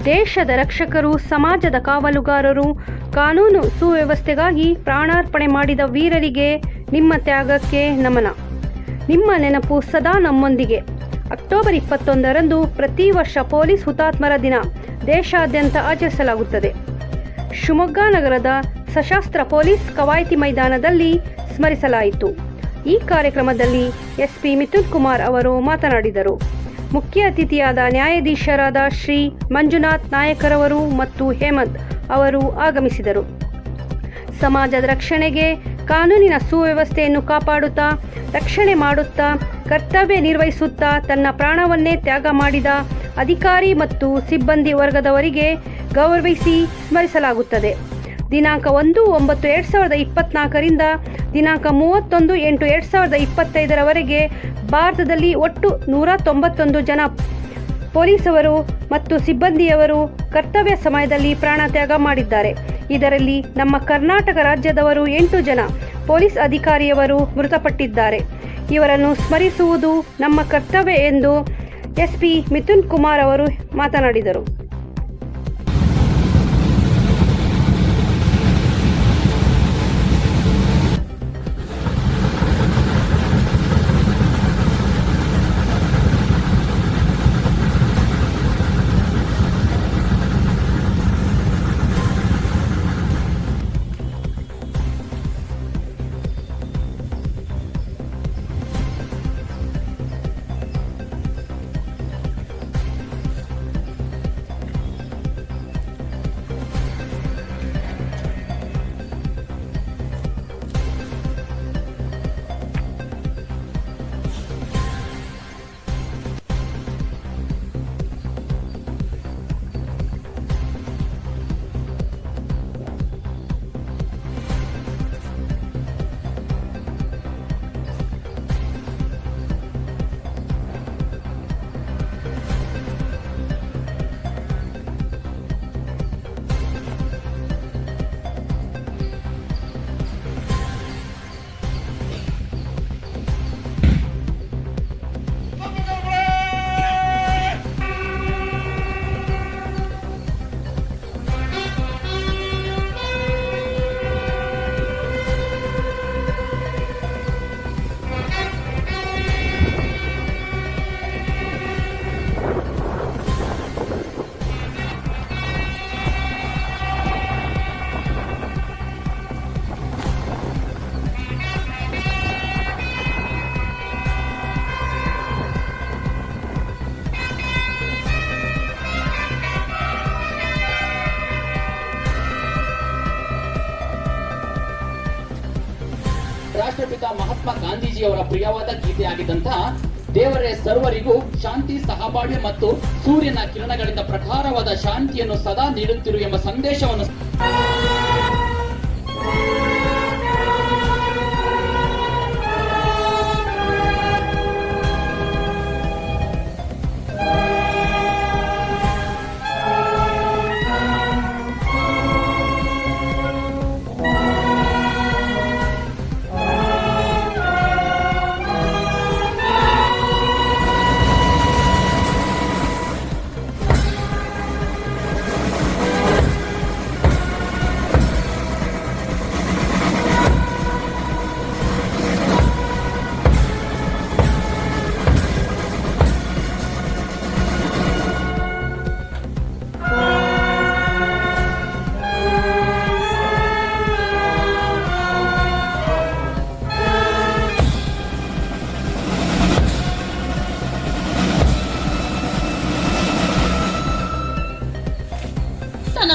ದೇಶದ ರಕ್ಷಕರು, ಸಮಾಜದ ಕಾವಲುಗಾರರು, ಕಾನೂನು ಸುವ್ಯವಸ್ಥೆಗಾಗಿ ಪ್ರಾಣಾರ್ಪಣೆ ಮಾಡಿದ ವೀರರಿಗೆ ನಿಮ್ಮ ತ್ಯಾಗಕ್ಕೆ ನಮನ. ನಿಮ್ಮ ನೆನಪು ಸದಾ ನಮ್ಮೊಂದಿಗೆ. ಅಕ್ಟೋಬರ್ ಇಪ್ಪತ್ತೊಂದರಂದು ಪ್ರತಿ ವರ್ಷ ಪೊಲೀಸ್ ಹುತಾತ್ಮರ ದಿನ ದೇಶಾದ್ಯಂತ ಆಚರಿಸಲಾಗುತ್ತದೆ. ಶಿವಮೊಗ್ಗ ನಗರದ ಸಶಸ್ತ್ರ ಪೊಲೀಸ್ ಕವಾಯತಿ ಮೈದಾನದಲ್ಲಿ ಸ್ಮರಿಸಲಾಯಿತು. ಈ ಕಾರ್ಯಕ್ರಮದಲ್ಲಿ ಎಸ್ಪಿ ಮಿಥುನ್ ಕುಮಾರ್ ಅವರು ಮಾತನಾಡಿದರು. ಮುಖ್ಯ ಅತಿಥಿಯಾದ ನ್ಯಾಯಾಧೀಶರಾದ ಶ್ರೀ ಮಂಜುನಾಥ್ ನಾಯಕರವರು ಮತ್ತು ಹೇಮಂತ್ ಅವರು ಆಗಮಿಸಿದರು. ಸಮಾಜದ ರಕ್ಷಣೆಗೆ ಕಾನೂನಿನ ಸುವ್ಯವಸ್ಥೆಯನ್ನು ಕಾಪಾಡುತ್ತಾ, ರಕ್ಷಣೆ ಮಾಡುತ್ತಾ, ಕರ್ತವ್ಯ ನಿರ್ವಹಿಸುತ್ತಾ ತನ್ನ ಪ್ರಾಣವನ್ನೇ ತ್ಯಾಗ ಮಾಡಿದ ಅಧಿಕಾರಿ ಮತ್ತು ಸಿಬ್ಬಂದಿ ವರ್ಗದವರಿಗೆ ಗೌರವಿಸಿ ಸ್ಮರಿಸಲಾಗುತ್ತದೆ. ದಿನಾಂಕ ಒಂದು ಒಂಬತ್ತು ಎರಡು ಸಾವಿರದ ಇಪ್ಪತ್ನಾಲ್ಕರಿಂದ ದಿನಾಂಕ ಮೂವತ್ತೊಂದು ಎಂಟು ಎರಡು ಸಾವಿರದ ಇಪ್ಪತ್ತೈದರವರೆಗೆ ಭಾರತದಲ್ಲಿ ಒಟ್ಟು ನೂರ ತೊಂಬತ್ತೊಂದು ಜನ ಪೊಲೀಸವರು ಮತ್ತು ಸಿಬ್ಬಂದಿಯವರು ಕರ್ತವ್ಯ ಸಮಯದಲ್ಲಿ ಪ್ರಾಣತ್ಯಾಗ ಮಾಡಿದ್ದಾರೆ. ಇದರಲ್ಲಿ ನಮ್ಮ ಕರ್ನಾಟಕ ರಾಜ್ಯದವರು ಎಂಟು ಜನ ಪೊಲೀಸ್ ಅಧಿಕಾರಿಯವರು ಮೃತಪಟ್ಟಿದ್ದಾರೆ. ಇವರನ್ನು ಸ್ಮರಿಸುವುದು ನಮ್ಮ ಕರ್ತವ್ಯ ಎಂದು ಎಸ್ಪಿ ಮಿಥುನ್ ಕುಮಾರ್ ಅವರು ಮಾತನಾಡಿದರು. ರಾಷ್ಟ್ರಪಿತ ಮಹಾತ್ಮ ಗಾಂಧೀಜಿಯವರ ಪ್ರಿಯವಾದ ಗೀತೆಯಾಗಿದ್ದಂತಹ ದೇವರೇ ಸರ್ವರಿಗೂ ಶಾಂತಿ ಸಹಬಾಳ್ವೆ ಮತ್ತು ಸೂರ್ಯನ ಕಿರಣಗಳಿಂದ ಪ್ರಖಾರವಾದ ಶಾಂತಿಯನ್ನು ಸದಾ ನೀಡುತ್ತಿರು ಎಂಬ ಸಂದೇಶವನ್ನು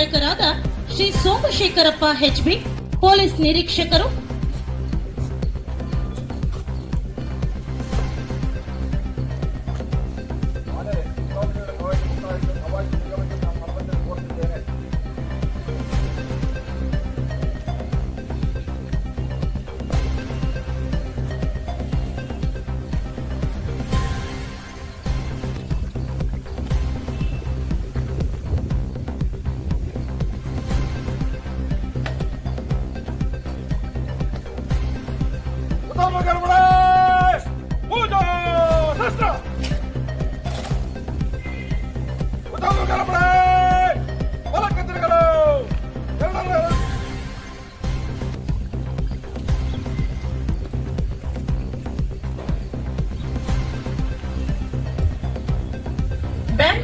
ನಾಯಕರಾದ ಶ್ರೀ ಸೋಮಶೇಖರಪ್ಪ ಹೆಚ್ಬಿ ಪೊಲೀಸ್ ನಿರೀಕ್ಷಕರು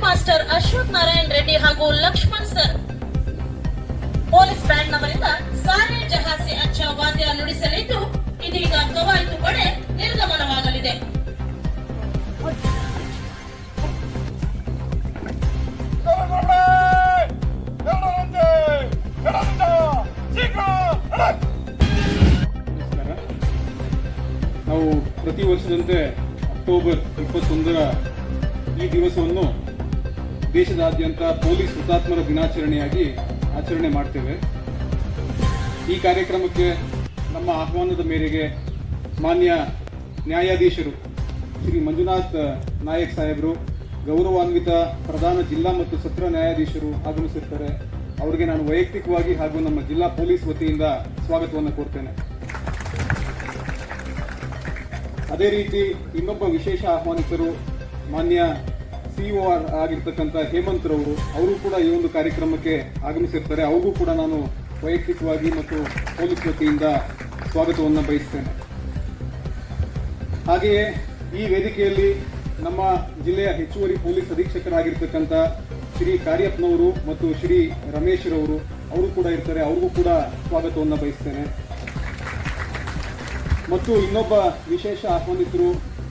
ಮಾಸ್ಟರ್ ಅಶ್ವಥ್ ನಾರಾಯಣ್ ರೆಡ್ಡಿ ಹಾಗೂ ಲಕ್ಷ್ಮಣ್ ಸರ್. ಪೊಲೀಸ್ ಬ್ಯಾಂಡ್ ನವರಿಂದ ಸಾರೆ ಜಹಾಸಿ ಅಚ್ಚ ವಾದ್ಯ ನುಡಿಸಲಿದ್ದು ಇದೀಗ ಕವಾಯಿತು ಪಡೆ ನಿರ್ಗಮನವಾಗಲಿದೆ. ನಾವು ಪ್ರತಿ ವರ್ಷದಂತೆ ಅಕ್ಟೋಬರ್ ಇಪ್ಪತ್ತೊಂದರ ಈ ದಿವಸವನ್ನು ದೇಶದಾದ್ಯಂತ ಪೊಲೀಸ್ ಹುತಾತ್ಮರ ದಿನಾಚರಣೆಯಾಗಿ ಆಚರಣೆ ಮಾಡ್ತೇವೆ. ಈ ಕಾರ್ಯಕ್ರಮಕ್ಕೆ ನಮ್ಮ ಆಹ್ವಾನದ ಮೇರೆಗೆ ಮಾನ್ಯ ನ್ಯಾಯಾಧೀಶರು ಶ್ರೀ ಮಂಜುನಾಥ್ ನಾಯಕ್ ಸಾಹೇಬರು, ಗೌರವಾನ್ವಿತ ಪ್ರಧಾನ ಜಿಲ್ಲಾ ಮತ್ತು ಸತ್ರ ನ್ಯಾಯಾಧೀಶರು ಆಗಮಿಸಿರ್ತಾರೆ. ಅವರಿಗೆ ನಾನು ವೈಯಕ್ತಿಕವಾಗಿ ಹಾಗೂ ನಮ್ಮ ಜಿಲ್ಲಾ ಪೊಲೀಸ್ ವತಿಯಿಂದ ಸ್ವಾಗತವನ್ನು ಕೋರ್ತೇನೆ. ಅದೇ ರೀತಿ ಇನ್ನೊಬ್ಬ ವಿಶೇಷ ಆಹ್ವಾನಿತರು ಮಾನ್ಯ ಸಿಇಒ ಆಗಿರ್ತಕ್ಕಂಥ ಹೇಮಂತ್ ರವರು ಅವರು ಕೂಡ ಈ ಒಂದು ಕಾರ್ಯಕ್ರಮಕ್ಕೆ ಆಗಮಿಸಿರ್ತಾರೆ. ಅವ್ರಿಗೂ ಕೂಡ ನಾನು ವೈಯಕ್ತಿಕವಾಗಿ ಮತ್ತು ಪೊಲೀಸ್ ವತಿಯಿಂದ ಸ್ವಾಗತವನ್ನು ಬಯಸ್ತೇನೆ. ಹಾಗೆಯೇ ಈ ವೇದಿಕೆಯಲ್ಲಿ ನಮ್ಮ ಜಿಲ್ಲೆಯ ಹೆಚ್ಚುವರಿ ಪೊಲೀಸ್ ಅಧೀಕ್ಷಕರಾಗಿರ್ತಕ್ಕಂಥ ಶ್ರೀ ಕಾರ್ಯಪ್ಪನವರು ಮತ್ತು ಶ್ರೀ ರಮೇಶ್ ರವರು ಅವರು ಕೂಡ ಇರ್ತಾರೆ. ಅವ್ರಿಗೂ ಕೂಡ ಸ್ವಾಗತವನ್ನು ಬಯಸ್ತೇನೆ. ಮತ್ತು ಇನ್ನೊಬ್ಬ ವಿಶೇಷ ಆಹ್ವಾನಿತರು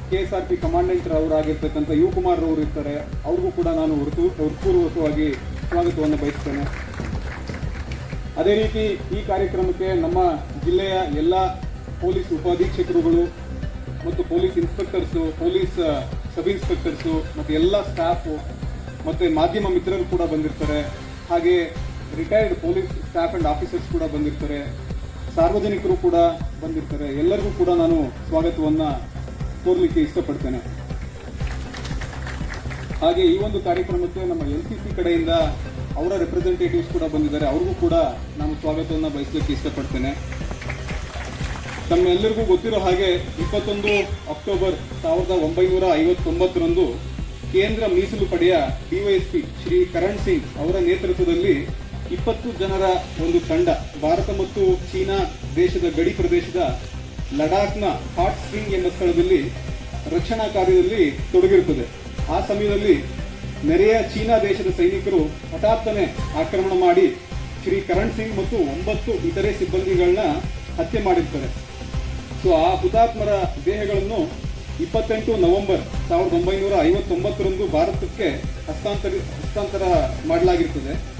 K S R P commandant ಅವರಾಗಿರ್ತಕ್ಕಂಥ Yuvakumar ಅವರು ಇರ್ತಾರೆ. ಅವ್ರಿಗೂ ಕೂಡ ನಾನು ಹೊರತು ಹೃತ್ಪೂರ್ವಕವಾಗಿ ಸ್ವಾಗತವನ್ನು ಬಯಸ್ತೇನೆ. ಅದೇ ರೀತಿ ಈ ಕಾರ್ಯಕ್ರಮಕ್ಕೆ ನಮ್ಮ ಜಿಲ್ಲೆಯ ಎಲ್ಲ ಪೊಲೀಸ್ ಉಪಾಧೀಕ್ಷಕರುಗಳು ಮತ್ತು police inspectors, police sub inspectors ಮತ್ತು ಎಲ್ಲ ಸ್ಟಾಫು ಮತ್ತು ಮಾಧ್ಯಮ ಮಿತ್ರರು ಕೂಡ ಬಂದಿರ್ತಾರೆ. ಹಾಗೆ retired police staff and officers ಕೂಡ ಬಂದಿರ್ತಾರೆ. ಸಾರ್ವಜನಿಕರು ಕೂಡ ಬಂದಿರ್ತಾರೆ. ಎಲ್ಲರಿಗೂ ಕೂಡ ನಾನು ಸ್ವಾಗತವನ್ನು ಕೋರ್ಲಿಕ್ಕೆ ಇಷ್ಟಪಡ್ತೇನೆ. ಹಾಗೆ ಈ ಒಂದು ಕಾರ್ಯಕ್ರಮಕ್ಕೆ ನಮ್ಮ ಎಲ್ ಸಿ ಸಿ ಕಡೆಯಿಂದ ಅವರ ರೆಪ್ರೆಸೆಂಟೇಟಿವ್ಸ್ ಕೂಡ ಬಂದಿದ್ದಾರೆ. ಅವ್ರಿಗೂ ಕೂಡ ನಾನು ಸ್ವಾಗತವನ್ನು ಬಯಸಲಿಕ್ಕೆ ಇಷ್ಟಪಡ್ತೇನೆ. ತಮ್ಮೆಲ್ಲರಿಗೂ ಗೊತ್ತಿರೋ ಹಾಗೆ ಇಪ್ಪತ್ತೊಂದು ಅಕ್ಟೋಬರ್ ಸಾವಿರದ ಒಂಬೈನೂರ ಐವತ್ತೊಂಬತ್ತರಂದು ಕೇಂದ್ರ ಮೀಸಲು ಪಡೆಯ ಡಿವೈಎಸ್ಪಿ ಶ್ರೀ ಕರಣ್ ಸಿಂಗ್ ಅವರ ನೇತೃತ್ವದಲ್ಲಿ ಇಪ್ಪತ್ತು ಜನರ ಒಂದು ತಂಡ, ಭಾರತ ಮತ್ತು ಚೀನಾ ದೇಶದ ಗಡಿ ಪ್ರದೇಶದ ಲಡಾಖ್ನ ಹಾಟ್ ಸ್ಪ್ರಿಂಗ್ ಎಂಬ ಸ್ಥಳದಲ್ಲಿ ರಕ್ಷಣಾ ಕಾರ್ಯದಲ್ಲಿ ತೊಡಗಿರುತ್ತದೆ. ಆ ಸಮಯದಲ್ಲಿ ನೆರೆಯ ಚೀನಾ ದೇಶದ ಸೈನಿಕರು ಹಠಾತ್ತನೆ ಆಕ್ರಮಣ ಮಾಡಿ ಶ್ರೀ ಕರಣ್ ಸಿಂಗ್ ಮತ್ತು ಒಂಬತ್ತು ಇತರೆ ಸಿಬ್ಬಂದಿಗಳನ್ನ ಹತ್ಯೆ ಮಾಡಿರ್ತಾರೆ. ಸೊ, ಆ ಹುತಾತ್ಮರ ದೇಹಗಳನ್ನು ಇಪ್ಪತ್ತೆಂಟು ನವೆಂಬರ್ ಸಾವಿರದ ಒಂಬೈನೂರ ಐವತ್ತೊಂಬತ್ತರಂದು ಭಾರತಕ್ಕೆ ಹಸ್ತಾಂತರ ಹಸ್ತಾಂತರ ಮಾಡಲಾಗಿರ್ತದೆ.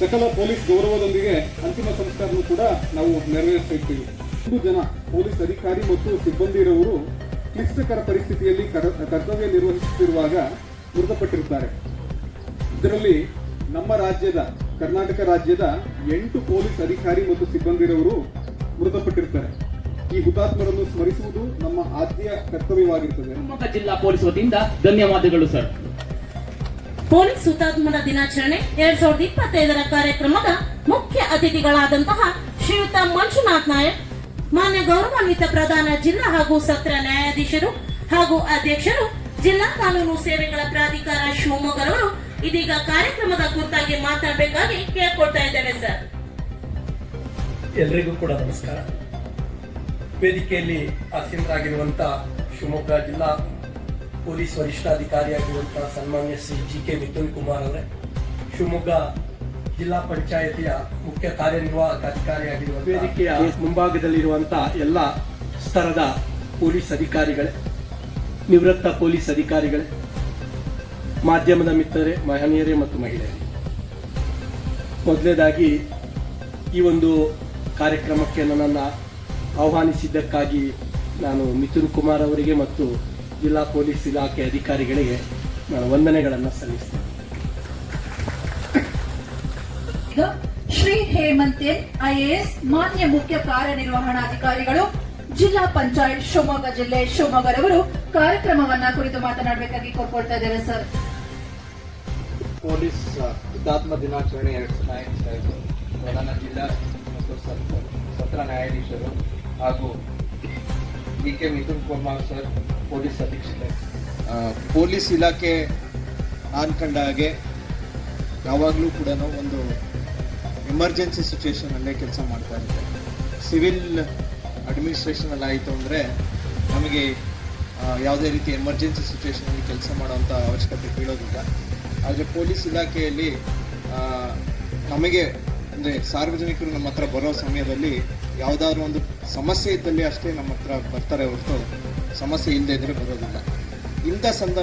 ಸಕಲ ಪೊಲೀಸ್ ಗೌರವದೊಂದಿಗೆ ಅಂತಿಮ ಸಂಸ್ಕಾರವನ್ನು ಕೂಡ ನಾವು ನೆರವೇರಿಸ್ತಾ ಇರ್ತೀವಿ. ಒಂದು ಜನ ಪೊಲೀಸ್ ಅಧಿಕಾರಿ ಮತ್ತು ಸಿಬ್ಬಂದಿರವರು ಕ್ಲಿಷ್ಟಕರ ಪರಿಸ್ಥಿತಿಯಲ್ಲಿ ಕರ- ಕರ್ತವ್ಯ ನಿರ್ವಹಿಸುತ್ತಿರುವಾಗ ಮೃತಪಟ್ಟಿರುತ್ತಾರೆ. ಇದರಲ್ಲಿ ನಮ್ಮ ರಾಜ್ಯದ ಕರ್ನಾಟಕ ರಾಜ್ಯದ ಎಂಟು ಪೊಲೀಸ್ ಅಧಿಕಾರಿ ಮತ್ತು ಸಿಬ್ಬಂದಿರವರು ಮೃತಪಟ್ಟಿರ್ತಾರೆ ಈ ಹುತಾತ್ಮರನ್ನು ಸ್ಮರಿಸುವುದು ನಮ್ಮ ಆದ್ಯ ಕರ್ತವ್ಯವಾಗಿರುತ್ತದೆ. ಶಿವಮೊಗ್ಗ ಜಿಲ್ಲಾ ಪೊಲೀಸ್ ವತಿಯಿಂದ ಧನ್ಯವಾದಗಳು ಸರ್. ಪೊಲೀಸ್ ಹುತಾತ್ಮರ ದಿನಾಚರಣೆ ಎರಡ್ ಸಾವಿರದ ಇಪ್ಪತ್ತೈದರ ಕಾರ್ಯಕ್ರಮದ ಮುಖ್ಯ ಅತಿಥಿಗಳಾದಂತಹ ಶ್ರೀಯುತ ಮಂಜುನಾಥ್ ನಾಯಕ್ ಮಾನ್ಯ ಗೌರವಾನ್ವಿತ ಪ್ರಧಾನ ಜಿಲ್ಲಾ ಹಾಗೂ ಸತ್ರ ನ್ಯಾಯಾಧೀಶರು ಹಾಗೂ ಅಧ್ಯಕ್ಷರು, ಜಿಲ್ಲಾ ಕಾನೂನು ಸೇವೆಗಳ ಪ್ರಾಧಿಕಾರ ಶಿವಮೊಗ್ಗರವರು ಇದೀಗ ಕಾರ್ಯಕ್ರಮದ ಕುರಿತಾಗಿ ಮಾತಾಡಬೇಕಾಗಿ ಕೇಳ್ಕೊಳ್ತಾ ಇದ್ದೇವೆ ಸರ್. ಎಲ್ರಿಗೂ ಕೂಡ ನಮಸ್ಕಾರ. ವೇದಿಕೆಯಲ್ಲಿ ಆಸೀನರಾಗಿರುವಂತ ಶಿವಮೊಗ್ಗ ಜಿಲ್ಲಾ ಪೊಲೀಸ್ ವರಿಷ್ಠಾಧಿಕಾರಿಯಾಗಿರುವಂತಹ ಸನ್ಮಾನ್ಯ ಶ್ರೀ ಜಿ ಕೆ ಮಿಥುನ್ ಕುಮಾರ್ ಅವರೇ. ಶಿವಮೊಗ್ಗ ಜಿಲ್ಲಾ ಪಂಚಾಯತಿಯ ಮುಖ್ಯ ಕಾರ್ಯನಿರ್ವಾಹಕ ಅಧಿಕಾರಿಯಾಗಿರುವ ವೇದಿಕೆಯ ಮುಂಭಾಗದಲ್ಲಿರುವಂತಹ ಎಲ್ಲ ಸ್ತರದ ಪೊಲೀಸ್ ಅಧಿಕಾರಿಗಳೇ, ನಿವೃತ್ತ ಪೊಲೀಸ್ ಅಧಿಕಾರಿಗಳೇ, ಮಾಧ್ಯಮದ ಮಿತ್ರರೇ, ಮಹನೀಯರೇ ಮತ್ತು ಮಹಿಳೆಯರೇ. ಮೊದಲನೇದಾಗಿ ಈ ಒಂದು ಕಾರ್ಯಕ್ರಮಕ್ಕೆ ನನ್ನನ್ನು ಆಹ್ವಾನಿಸಿದ್ದಕ್ಕಾಗಿ ನಾನು ಮಿಥುನ್ ಕುಮಾರ್ ಅವರಿಗೆ ಮತ್ತು ಜಿಲ್ಲಾ ಪೊಲೀಸ್ ಇಲಾಖೆ ಅಧಿಕಾರಿಗಳಿಗೆ ನಾನು ವಂದನೆಗಳನ್ನು ಸಲ್ಲಿಸ್ತೇನೆ. ಈಗ ಶ್ರೀ ಹೇಮಂತೇನ್ ಐಎಎಸ್ ಮಾನ್ಯ ಮುಖ್ಯ ಕಾರ್ಯನಿರ್ವಹಣಾಧಿಕಾರಿಗಳು ಜಿಲ್ಲಾ ಪಂಚಾಯತ್ ಶಿವಮೊಗ್ಗ ಜಿಲ್ಲೆ ಶಿವಮೊಗ್ಗರವರು ಕಾರ್ಯಕ್ರಮವನ್ನ ಕುರಿತು ಮಾತನಾಡಬೇಕಾಗಿ ಕೋರ್ಕೊಳ್ತಾ ಇದ್ದೇವೆ ಸರ್. ಪೊಲೀಸ್ ಹುತಾತ್ಮ ದಿನಾಚರಣೆ ಎರಡು ಸಾವಿರದ ಪ್ರಧಾನ ಜಿಲ್ಲಾ ಮತ್ತು ಸತ್ರ ಸತ್ರ ನ್ಯಾಯಾಧೀಶರು ಹಾಗೂ D K Mithun Kumar sir police ಅಧೀಕ್ಷಕರು. Police ಇಲಾಖೆ ಅನ್ಕಂಡ ಹಾಗೆ ಯಾವಾಗಲೂ ಕೂಡ ಒಂದು ಎಮರ್ಜೆನ್ಸಿ ಸಿಚುವೇಶನಲ್ಲೇ ಕೆಲಸ ಮಾಡ್ತಾ ಇರುತ್ತೆ. ಸಿವಿಲ್ ಅಡ್ಮಿನಿಸ್ಟ್ರೇಷನಲ್ಲಿ ಆಯಿತು ಅಂದರೆ ನಮಗೆ ಯಾವುದೇ ರೀತಿ ಎಮರ್ಜೆನ್ಸಿ ಸಿಚುವೇಷನಲ್ಲಿ ಕೆಲಸ ಮಾಡುವಂಥ ಅವಶ್ಯಕತೆ ಬೀಳೋದಿಲ್ಲ. ಆದರೆ ಪೊಲೀಸ್ ಇಲಾಖೆಯಲ್ಲಿ ನಮಗೆ, ಅಂದರೆ ಸಾರ್ವಜನಿಕರು ನಮ್ಮ ಹತ್ರ ಬರೋ ಸಮಯದಲ್ಲಿ ಯಾವುದಾದ್ರು ಒಂದು ಸಮಸ್ಯೆ ಇದ್ದಲ್ಲಿ ಅಷ್ಟೇ ನಮ್ಮ ಹತ್ರ ಬರ್ತಾರೆ ಹೊರತು ಸಮಸ್ಯೆ ಇಲ್ಲದೆ ಇದ್ರೆ ಬರೋದಿಲ್ಲ. ಇಂಥ ಸಂದರ್ಭ